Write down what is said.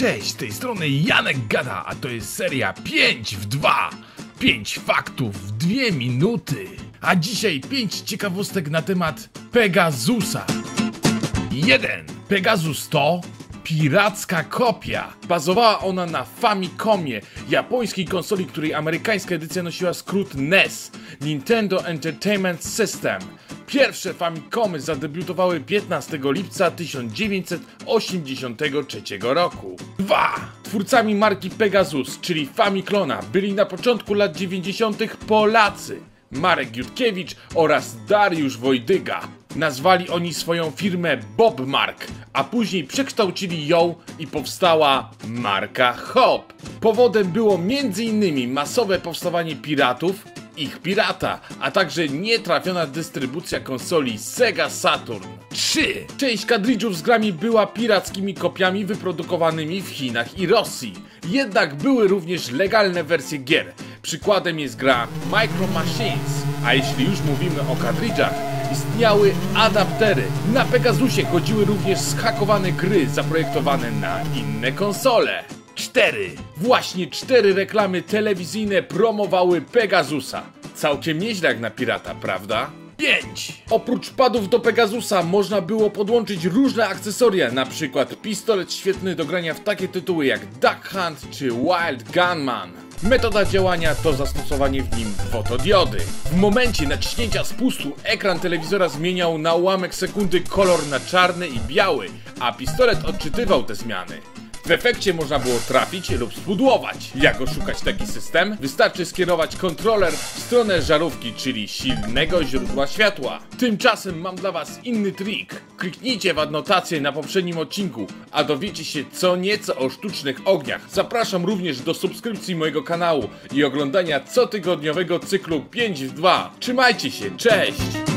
Cześć, z tej strony Janek Gada, a to jest seria 5 w 2. 5 faktów w 2 minuty. A dzisiaj 5 ciekawostek na temat Pegasusa. 1. Pegasus to piracka kopia. Bazowała ona na Famicomie, japońskiej konsoli, której amerykańska edycja nosiła skrót NES Nintendo Entertainment System. Pierwsze Famicomy zadebiutowały 15 lipca 1983 roku. 2. Twórcami marki Pegasus, czyli Famiclona, byli na początku lat 90. Polacy. Marek Jutkiewicz oraz Dariusz Wojdyga. Nazwali oni swoją firmę Bobmark, a później przekształcili ją i powstała marka Hop. Powodem było m.in. masowe powstawanie piratów, ich pirata, a także nietrafiona dystrybucja konsoli Sega Saturn. 3. Część kadridżów z grami była pirackimi kopiami wyprodukowanymi w Chinach i Rosji. Jednak były również legalne wersje gier. Przykładem jest gra Micro Machines. A jeśli już mówimy o kadridżach, istniały adaptery. Na Pegasusie chodziły również zhakowane gry zaprojektowane na inne konsole. 4. Właśnie cztery reklamy telewizyjne promowały Pegasusa. Całkiem nieźle jak na pirata, prawda? 5. Oprócz padów do Pegasusa można było podłączyć różne akcesoria, np. pistolet świetny do grania w takie tytuły jak Duck Hunt czy Wild Gunman. Metoda działania to zastosowanie w nim fotodiody. W momencie naciśnięcia spustu ekran telewizora zmieniał na ułamek sekundy kolor na czarny i biały, a pistolet odczytywał te zmiany. W efekcie można było trafić lub spudłować. Jak oszukać taki system? Wystarczy skierować kontroler w stronę żarówki, czyli silnego źródła światła. Tymczasem mam dla was inny trik. Kliknijcie w adnotację na poprzednim odcinku, a dowiecie się co nieco o sztucznych ogniach. Zapraszam również do subskrypcji mojego kanału i oglądania cotygodniowego cyklu 5 w 2. Trzymajcie się, cześć!